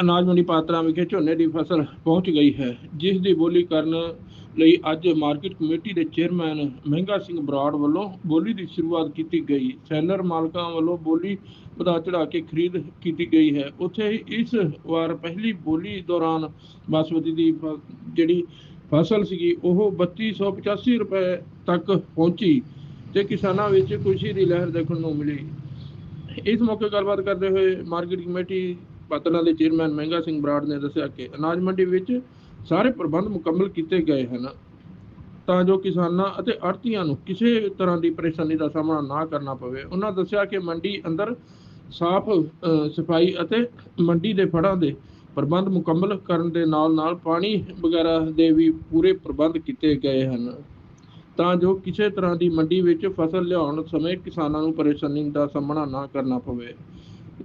ਅਨਾਜ ਮੰਡੀ ਪਾਤਰਾ ਵਿਖੇ ਝੋਨੇ ਦੀ ਫਸਲ ਪਹੁੰਚ ਗਈ ਹੈ, ਜਿਸ ਦੀ ਬੋਲੀ ਕਰਨ ਲਈ ਅੱਜ ਮਾਰਕੀਟ ਕਮੇਟੀ ਦੇ ਚੇਅਰਮੈਨ ਮਹਿੰਗਾ ਸਿੰਘ ਬਰਾੜ ਵੱਲੋਂ ਬੋਲੀ ਦੀ ਸ਼ੁਰੂਆਤ ਕੀਤੀ ਗਈ। ਸੈਲਰ ਮਾਲਕਾਂ ਵੱਲੋਂ ਬੋਲੀ ਵਧਾ ਚੜਾ ਕੇ ਖਰੀਦ ਕੀਤੀ ਗਈ ਹੈ। ਉੱਥੇ ਹੀ ਇਸ ਵਾਰ ਪਹਿਲੀ ਬੋਲੀ ਦੌਰਾਨ ਬਾਸਮਤੀ ਦੀ ਫ- ਜਿਹੜੀ ਫਸਲ ਸੀਗੀ, ਉਹ 3285 ਰੁਪਏ ਤੱਕ ਪਹੁੰਚੀ ਤੇ ਕਿਸਾਨਾਂ ਵਿੱਚ ਖੁਸ਼ੀ ਦੀ ਲਹਿਰ ਦੇਖਣ ਨੂੰ ਮਿਲੀ। ਇਸ ਮੌਕੇ ਗੱਲਬਾਤ ਕਰਦੇ ਹੋਏ ਮਾਰਕੀਟ ਕਮੇਟੀ ਪਾਤੜਾ ਦੇ ਚੇਅਰਮੈਨ ਮਹਿੰਗਾ ਸਿੰਘ ਬਰਾੜ ਨੇ ਦੱਸਿਆ ਕਿ ਅਨਾਜ ਮੰਡੀ ਵਿੱਚ ਸਾਰੇ ਪ੍ਰਬੰਧ ਮੁਕੰਮਲ ਕੀਤੇ ਗਏ ਹਨ। ਤਾਂ ਜੋ ਕਿਸਾਨਾਂ ਅਤੇ ਆੜ੍ਹਤੀਆਂ ਨੂੰ ਕਿਸੇ ਤਰ੍ਹਾਂ ਦੀ ਪਰੇਸ਼ਾਨੀ ਦਾ ਸਾਹਮਣਾ ਨਾ ਕਰਨਾ ਪਵੇ, ਉਹਨਾਂ ਦੱਸਿਆ ਕਿ ਮੰਡੀ ਅੰਦਰ ਸਾਫ਼ ਸਫ਼ਾਈ ਅਤੇ ਮੰਡੀ ਦੇ ਫੜਾਂ ਦੇ ਪ੍ਰਬੰਧ ਮੁਕੰਮਲ ਕਰਨ ਦੇ ਨਾਲ ਨਾਲ ਪਾਣੀ ਵਗੈਰਾ ਦੇ ਵੀ ਪੂਰੇ ਪ੍ਰਬੰਧ ਕੀਤੇ ਗਏ ਹਨ। ਤਾਂ ਜੋ ਕਿਸੇ ਤਰ੍ਹਾਂ ਦੀ ਮੰਡੀ ਵਿੱਚ ਫਸਲ ਲਿਆਉਣ ਸਮੇਂ ਕਿਸਾਨਾਂ ਨੂੰ ਪਰੇਸ਼ਾਨੀ ਦਾ ਸਾਹਮਣਾ ਨਾ ਕਰਨਾ ਪਵੇ।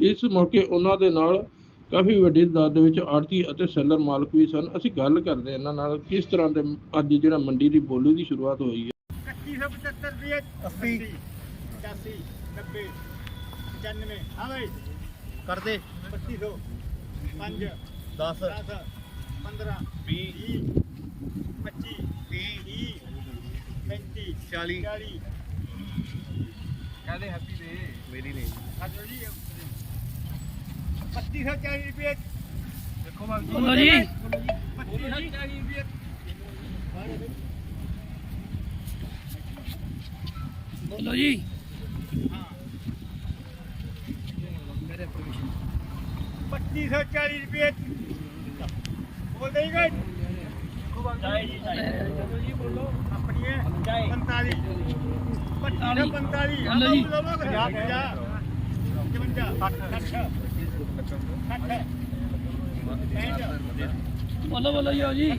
ਇਸ ਮੌਕੇ ਉਹਨਾਂ ਦੇ ਨਾਲ ਕਾਫੀ ਵੱਡੀ ਤਾਦਾਦ ਦੇ ਵਿੱਚ ਆੜਤੀ ਅਤੇ ਸੈਲਰ ਮਾਲਕ ਵੀ ਸਨ। ਅਸੀਂ ਗੱਲ ਕਰਦੇ ਹਾਂ ਇਹਨਾਂ ਨਾਲ ਕਿਸ ਤਰ੍ਹਾਂ ਦੇ ਅੱਜ ਜਿਹੜਾ ਮੰਡੀ ਦੀ ਬੋਲੀ ਦੀ ਸ਼ੁਰੂਆਤ ਹੋਈ ਹੈ। 2175 ਰੁਪਏ 80 85 90 95 ਹਾਂ ਭਾਈ ਕਰ ਦੇ 2500 5 10 10 15 20 20 25 30 35 40 40 ਕਹਦੇ ਹੈਪੀ ਦੇ ਮੇਰੀ ਨਹੀਂ ਆਜੋ ਜੀ 2540 ਰੁਪਏ ਦੇਖੋ ਬਾਬੂ ਬੋਲੋ ਜੀ 2540 ਰੁਪਏ ਬੋਲੋ ਜੀ ਪੱਚੀ ਸੌ ਚਾਲੀ ਰੁਪਏ ਬੋਲਦੇ ਹੀ ਗਏ ਜਾਏ ਜੀ ਜੀ ਬੋਲੋ ਆਪਣੀ ਹੈ 45 25 45 ਬੋਲੋ ਜੀ। 50 50 55 60 60 ਬੋਲੋ ਬੋਲੋ ਜੀ।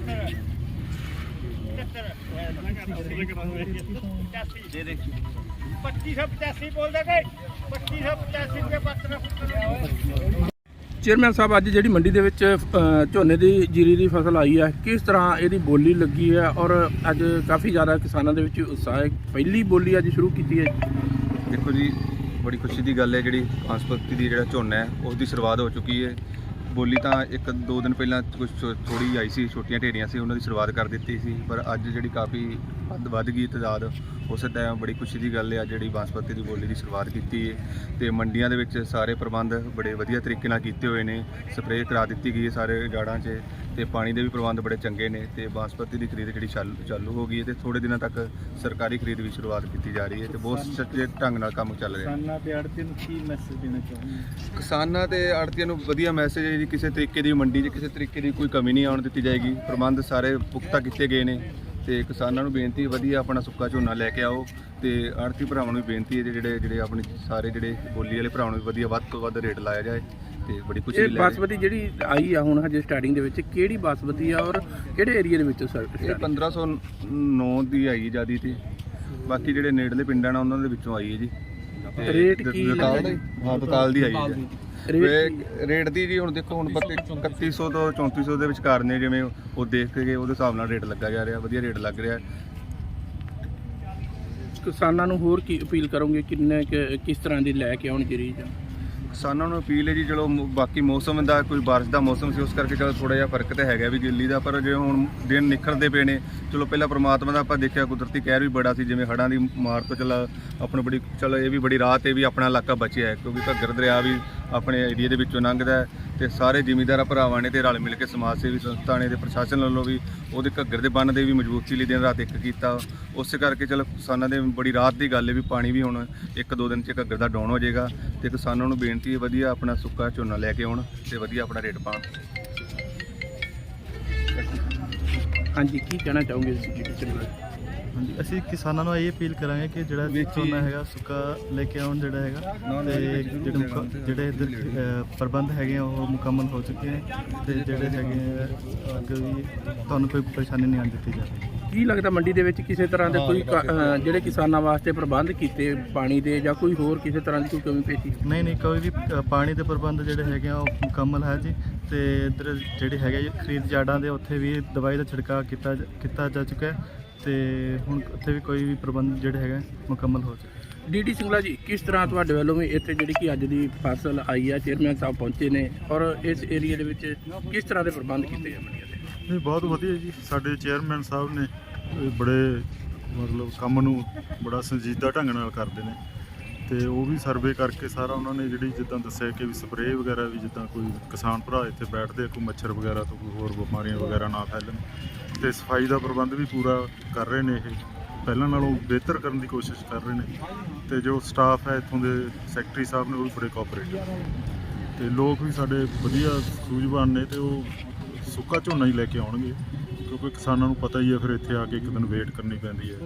ਦੇ ਦੇ 2585 ਬੋਲਦੇ ਗਏ 2585 ਰੁਪਏ ਪੱਤਰ ਚੇਅਰਮੈਨ ਸਾਹਿਬ ਅੱਜ ਜਿਹੜੀ ਮੰਡੀ ਦੇ ਵਿੱਚ ਝੋਨੇ ਦੀ ਜੀਰੀ ਦੀ ਫਸਲ ਆਈ ਹੈ ਕਿਸ ਤਰ੍ਹਾਂ ਇਹਦੀ ਬੋਲੀ ਲੱਗੀ ਹੈ ਔਰ ਅੱਜ ਕਾਫੀ ਜ਼ਿਆਦਾ ਕਿਸਾਨਾਂ ਦੇ ਵਿੱਚ ਉਤਸ਼ਾਹ ਹੈ। ਪਹਿਲੀ ਬੋਲੀ ਅੱਜ ਸ਼ੁਰੂ ਕੀਤੀ ਹੈ। ਦੇਖੋ ਜੀ ਬੜੀ ਖੁਸ਼ੀ ਦੀ ਗੱਲ ਹੈ ਜਿਹੜੀ ਹੰਸਪਤੀ ਦੀ ਜਿਹੜਾ ਝੋਨਾ ਹੈ ਉਸ ਦੀ ਸ਼ੁਰੂਆਤ ਹੋ ਚੁੱਕੀ ਹੈ। ਬੋਲੀ ਤਾਂ ਇੱਕ ਦੋ ਦਿਨ ਪਹਿਲਾਂ ਕੁਝ ਥੋੜੀ ਆਈ ਸੀ, ਛੋਟੀਆਂ ਢੇਰੀਆਂ ਸੀ, ਉਹਨਾਂ ਦੀ ਸ਼ੁਰੂਆਤ ਕਰ ਦਿੱਤੀ ਸੀ, ਪਰ ਅੱਜ ਜਿਹੜੀ ਕਾਫੀ ਵੱਧ ਵੱਧ ਗਈ ਤਦਾਦ ਉਸੇ ਟਾਈਮ ਬੜੀ ਖੁਸ਼ੀ ਦੀ ਗੱਲ ਹੈ ਅੱਜ ਜਿਹੜੀ ਬਾਸਪਤੀ ਦੀ ਬੋਲੀ ਦੀ ਸ਼ੁਰੂਆਤ ਕੀਤੀ ਹੈ ਤੇ ਮੰਡੀਆਂ ਦੇ ਵਿੱਚ ਸਾਰੇ ਪ੍ਰਬੰਧ ਬੜੇ ਵਧੀਆ ਤਰੀਕੇ ਨਾਲ ਕੀਤੇ ਹੋਏ ਨੇ। ਸਪਰੇਅ ਕਰਾ ਦਿੱਤੀ ਗਈ ਹੈ ਸਾਰੇ ਜਾੜਾਂ 'ਚ। ਤੇ ਪਾਣੀ ਦੇ ਵੀ ਪ੍ਰਬੰਧ ਬੜੇ ਚੰਗੇ ਨੇ। ਤੇ ਬਾਸਪਤੀ ਦੀ ਖਰੀਦ ਜਿਹੜੀ ਚਾਲੂ ਚਾਲੂ ਹੋ ਗਈ ਹੈ ਤੇ ਥੋੜੇ ਦਿਨਾਂ ਤੱਕ ਸਰਕਾਰੀ ਖਰੀਦ ਵੀ ਸ਼ੁਰੂਆਤ ਕੀਤੀ ਜਾ ਰਹੀ ਹੈ ਤੇ ਬਹੁਤ ਸੱਚੇ ਢੰਗ ਨਾਲ ਕੰਮ ਚੱਲ ਰਿਹਾ। ਹੈ ਕਿਸਾਨਾਂ ਤੇ ਆੜਤੀ ਨੂੰ ਕੀ ਮੈਸੇਜ ਦੇਣਾ ਚਾਹੁੰਦੇ ਕਿਸਾਨਾਂ ਤੇ ਆੜਤੀਆਂ ਨੂੰ ਵਧੀਆ ਮੈਸੇਜ ਹੈ ਜੀ ਕਿਸੇ ਤਰੀਕੇ ਦੀ ਮੰਡੀ 'ਚ ਕਿਸੇ ਤਰੀਕੇ ਦੀ ਕੋਈ ਕਮੀ ਨਹੀਂ ਆਉਣ ਦਿੱਤੀ ਜਾਏਗੀ। ਪ੍ਰਬੰਧ ਸਾਰੇ ਪੁਖਤਾ ਕੀਤੇ ਗਏ ਨੇ। ਤੇ ਕਿਸਾਨਾਂ ਨੂੰ ਬੇਨਤੀ ਹੈ ਵਧੀਆ ਆਪਣਾ ਸੁੱਕਾ ਝੋਨਾ ਲੈ ਕੇ ਆਓ ਤੇ ਆੜਤੀ ਭਰਾਵਾਂ ਨੂੰ ਵੀ ਬੇਨਤੀ ਹੈ ਜੀ ਜਿਹੜੇ ਜਿਹੜੇ ਆਪਣੇ ਸਾਰੇ ਜਿਹੜੇ ਬੋਲੀ ਵਾਲੇ ਭਰਾਵਾਂ ਨੂੰ ਵੀ ਵਧੀਆ ਵੱਧ ਤੋਂ ਵੱਧ ਰੇਟ ਲਾਇਆ ਜਾਏ ਤੇ ਬੜੀ ਖੁਸ਼ੀ ਇਹ ਲੈ ਬਾਸਮਤੀ ਜਿਹੜੀ ਆਈ ਆ ਹੁਣ ਹਜੇ ਸਟਾਰਟਿੰਗ ਦੇ ਵਿੱਚ ਕਿਹੜੀ ਬਾਸਮਤੀ ਆ ਔਰ ਕਿਹੜੇ ਏਰੀਆ ਦੇ ਵਿੱਚ ਸਰ ਇਹ 1509 ਦੀ ਆਈ ਜਿਆਦੀ ਤੇ। ਬਾਕੀ ਜਿਹੜੇ ਨੇੜਲੇ ਪਿੰਡਾਂ ਨੇ ਉਹਨਾਂ ਦੇ ਵਿੱਚੋਂ ਆਈ ਹੈ ਜੀ। ਤੇ ਰੇਟ ਦ- ਕੀ ਦਤਾਲ ਲੱਗਾ ਦੀ? ਹਾਂ ਦਤਾਲ ਦੀ ਆਈ ਹੈ ਜੀ। ਵੇ- ਰੇਟ ਦੀ ਜੀ ਹੁਣ ਦੇਖੋ ਹੁਣ 3100 ਤੋਂ 3400 ਦੇ ਵਿਚਕਾਰ ਨੇ ਜਿਵੇਂ ਉਹ ਦੇਖ ਕੇ ਉਹਦੇ ਹਿਸਾਬ ਨਾਲ ਰੇਟ ਲੱਗਾ ਜਾ ਰਿਹਾ ਵਧੀਆ ਰੇਟ ਲੱਗ ਰਿਹਾ। ਕਿਸਾਨਾਂ ਨੂੰ ਹੋਰ ਕੀ ਅਪੀਲ ਕਰੋਗੇ? ਕਿੰਨੇ ਕੁ- ਕਿਸ ਤਰ੍ਹਾਂ ਦੀ ਲੈ ਕੇ ਆਉਣ ਜਰੀ ਜਾਂ ਕਿਸਾਨਾਂ ਨੂੰ ਅਪੀਲ ਹੈ ਜੀ ਚਲੋ ਮ- ਬਾਕੀ ਮੌਸਮ ਦਾ ਕੋਈ ਬਾਰਿਸ਼ ਦਾ ਮੌਸਮ ਸੀ ਉਸ ਕਰਕੇ ਚਲੋ ਥੋੜਾ ਜਿਹਾ ਫ਼ਰਕ ਤਾਂ ਹੈਗਾ ਵੀ ਗਿੱਲੀ ਦਾ ਪਰ ਜੇ ਹੁਣ ਦਿਨ ਨਿਖਰਦੇ ਪਏ ਨੇ ਚਲੋ ਪਹਿਲਾਂ ਪ੍ਰਮਾਤਮਾ ਦਾ ਆਪਾਂ ਦੇਖਿਆ ਕੁਦਰਤੀ ਕਹਿਰ ਵੀ ਬੜਾ ਸੀ ਜਿਵੇਂ ਹੜ੍ਹਾਂ ਦੀ ਮਾਰ ਤੋਂ ਚਲਾ ਆਪਣੀ ਬੜੀ ਚਲੋ ਇਹ ਵੀ ਬੜੀ ਰਾਹਤ ਹੈ ਵੀ ਆਪਣਾ ਇਲਾਕਾ ਬਚਿਆ ਹੈ ਕਿਉਂਕਿ ਘੱਗਰ ਦਰਿਆ ਵੀ ਆਪਣੇ ਏਰੀਆ ਦੇ ਵਿੱਚੋਂ ਲੰਘਦਾ ਹੈ ਤੇ ਸਾਰੇ ਜ਼ਿਮੀਂਦਾਰਾਂ ਭਰਾਵਾਂ ਨੇ ਤੇ ਰਲ ਮਿਲ ਕੇ ਸਮਾਜ ਸੇਵੀ ਸੰਸਥਾ ਨੇ ਤੇ ਪ੍ਰਸ਼ਾਸਨ ਵੱਲੋਂ ਵੀ ਉਹਦੇ ਘੱਗਰ ਦੇ ਬੰਨ ਦੇ ਵੀ ਮਜ਼ਬੂਤੀ ਲਈ ਦਿਨ ਰਾਤ ਇੱਕ ਕੀਤਾ। ਉਸੇ ਕਰਕੇ ਚਲੋ ਕਿਸਾਨਾਂ ਦੇ ਬੜੀ ਰਾਹਤ ਦੀ ਗੱਲ ਹੈ ਵੀ ਪਾਣੀ ਵੀ ਹੁਣ ਇੱਕ ਦੋ ਦਿਨ ਚ ਘੱਗਰ ਦਾ ਡਾਊਨ ਹੋ ਜਾਏਗਾ ਤੇ ਕਿਸਾਨਾਂ ਨੂੰ ਬੇਨਤੀ ਹੈ ਵਧੀਆ ਆਪਣਾ ਸੁੱਕਾ ਝੋਨਾ ਲੈ ਕੇ ਆਉਣ ਤੇ ਵਧੀਆ ਆਪਣਾ ਰੇਟ ਪਾਉਣ। ਹਾਂਜੀ, ਕੀ ਕਹਿਣਾ ਚਾਹੋਗੇ ਇਸ ਜਿਹੜੀ ਹਾਂਜੀ ਅਸੀਂ ਕਿਸਾਨਾਂ ਨੂੰ ਇਹ ਅਪੀਲ ਕਰਾਂਗੇ ਕਿ ਜਿਹੜਾ ਝੋਨਾ ਹੈਗਾ ਸੁੱਕਾ ਲੈ ਕੇ ਆਉਣ ਜਿਹੜਾ ਹੈਗਾ ਤੇ ਜਿਹੜੇ ਮੁਕ- ਜਿਹੜੇ ਇੱਧਰ ਅਹ, ਪ੍ਰਬੰਧ ਹੈਗੇ ਆ ਉਹ ਮੁਕੰਮਲ ਹੋ ਚੁੱਕੇ ਨੇ ਤੇ ਜਿਹੜੇ ਹੈਗੇ ਆ, ਅੱਗੇ ਵੀ ਤੁਹਾਨੂੰ ਕੋਈ ਪਰੇਸ਼ਾਨੀ ਨਹੀਂ ਆਉਣ ਦਿੱਤੀ ਜਾਵੇਗੀ। ਕੀ ਲੱਗਦਾ ਮੰਡੀ ਦੇ ਵਿੱਚ ਕਿਸੇ ਤਰ੍ਹਾਂ ਦੇ ਕੋਈ ਕ- ਅਹ ਜਿਹੜੇ ਕਿਸਾਨਾਂ ਵਾਸਤੇ ਪ੍ਰਬੰਧ ਕੀਤੇ ਪਾਣੀ ਦੇ ਜਾਂ ਕੋਈ ਹੋਰ ਕਿਸੇ ਤਰ੍ਹਾਂ ਦੀ ਕੋਈ ਕਮੀ ਪੇਸ਼ੀ ਨਹੀਂ ਨਹੀਂ ਕੋਈ ਵੀ ਅ, ਪਾਣੀ ਦੇ ਪ੍ਰਬੰਧ ਜਿਹੜੇ ਹੈਗੇ ਆ ਉਹ ਮੁਕੰਮਲ ਹੈ ਜੀ। ਤੇ ਇੱਧਰ ਜਿਹੜੇ ਹੈਗੇ ਜੀ ਖਰੀਦ ਜਾੜਾਂ ਦੇ ਉੱਥੇ ਵੀ ਦਵਾਈ ਦਾ ਛਿੜਕਾਅ ਕੀਤਾ ਜ- ਕੀਤਾ ਜਾ ਚੁੱਕਾ ਹੈ। ਤੇ ਹੁਣ ਉੱਥੇ ਵੀ ਕੋਈ ਵੀ ਪ੍ਰਬੰਧ ਜਿਹੜੇ ਹੈਗੇ ਮੁਕੰਮਲ ਹੋ ਚੁੱਕੇ ਡੀਡੀ ਸਿੰਗਲਾ ਜੀ ਕਿਸ ਤਰ੍ਹਾਂ ਤੁਹਾਡੇ ਵੱਲੋਂ ਵੀ ਇੱਥੇ ਜਿਹੜੀ ਕਿ ਅੱਜ ਦੀ ਫਸਲ ਆਈ ਆ ਚੇਅਰਮੈਨ ਸਾਹਿਬ ਪਹੁੰਚੇ ਨੇ ਔਰ ਇਸ ਏਰੀਆ ਦੇ ਵਿੱਚ ਕਿਸ ਤਰ੍ਹਾਂ ਦੇ ਪ੍ਰਬੰਧ ਕੀਤੇ ਗਏ ਮੰਡੀਆਂ ਦੇ? ਨਹੀਂ, ਬਹੁਤ ਵਧੀਆ ਜੀ। ਸਾਡੇ ਚੇਅਰਮੈਨ ਸਾਹਿਬ ਨੇ, ਇਹ ਬੜੇ, ਮਤਲਬ ਕੰਮ ਨੂੰ ਬੜਾ ਸੰਜੀਦਾ ਢੰਗ ਨਾਲ ਕਰਦੇ ਨੇ। ਤੇ ਉਹ ਵੀ ਸਰਵੇ ਕਰਕੇ ਸਾਰਾ ਉਹਨਾਂ ਨੇ ਜਿਹੜੀ ਜਿੱਦਾਂ ਦੱਸਿਆ ਕਿ ਵੀ ਸਪਰੇਅ ਵਗੈਰਾ ਵੀ ਜਿੱਦਾਂ ਕੋਈ ਕਿਸਾਨ ਭਰਾ ਇੱਥੇ ਬੈਠਦੇ ਆ, ਕੋਈ ਮੱਛਰ ਵਗੈਰਾ ਤੋਂ ਕੋਈ ਹੋਰ ਬਿਮਾਰੀਆਂ ਵਗੈਰਾ ਨਾ ਫੈਲਣ। ਤੇ ਸਫ਼ਾਈ ਦਾ ਪ੍ਰਬੰਧ ਵੀ ਪੂਰਾ ਕਰ ਰਹੇ ਨੇ ਇਹ। ਪਹਿਲਾਂ ਨਾਲੋਂ ਬਿਹਤਰ ਕਰਨ ਦੀ ਕੋਸ਼ਿਸ਼ ਕਰ ਰਹੇ ਨੇ। ਤੇ ਜੋ ਸਟਾਫ ਹੈ ਇੱਥੋਂ ਦੇ ਸੈਕਟਰੀ ਸਾਹਿਬ ਨੇ, ਉਹ ਵੀ ਬੜੇ ਕੋਆਪਰੇਟਿਵ ਤੇ ਲੋਕ ਵੀ ਸਾਡੇ ਵਧੀਆ ਸੂਝਵਾਨ ਨੇ ਤੇ ਉਹ ਸੁੱਕਾ ਝੋਨਾ ਹੀ ਲੈ ਕੇ ਆਉਣਗੇ, ਕਿਉਂਕਿ ਕਿਸਾਨਾਂ ਨੂੰ ਪਤਾ ਹੀ ਹੈ, ਫਿਰ ਇੱਥੇ ਆ ਕੇ ਇੱਕ ਦਿਨ ਵੇਟ ਕਰਨੀ ਪੈਂਦੀ ਹੈ।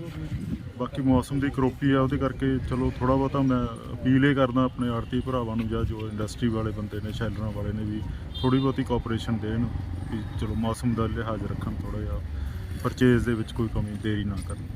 ਬਾਕੀ ਮੌਸਮ ਦੀ ਕਰੋਪੀ ਆ, ਉਹਦੇ ਕਰਕੇ ਚਲੋ ਥੋੜਾ ਬਹੁਤਾ ਮੈਂ ਅਪੀਲ ਇਹ ਕਰਦਾ ਆਪਣੇ ਆੜਤੀ ਭਰਾਵਾਂ ਨੂੰ ਜਾਂ ਜੋ ਇੰਡਸਟਰੀ ਵਾਲੇ ਬੰਦੇ ਨੇ, ਸ਼ੈਲਰਾਂ ਵਾਲੇ ਨੇ ਵੀ ਥੋੜੀ ਬਹੁਤੀ ਕੋਆਪਰੇਸ਼ਨ ਦੇਣ, ਵੀ ਚਲੋ ਮੌਸਮ ਦਾ ਲਿਹਾਜ਼ ਰੱਖਣ ਥੋੜਾ ਜਿਹਾ ਪਰਚੇਜ਼ ਦੇ ਵਿੱਚ ਕੋਈ ਕਮੀ ਦੇਰੀ ਨਾ ਕਰਨ।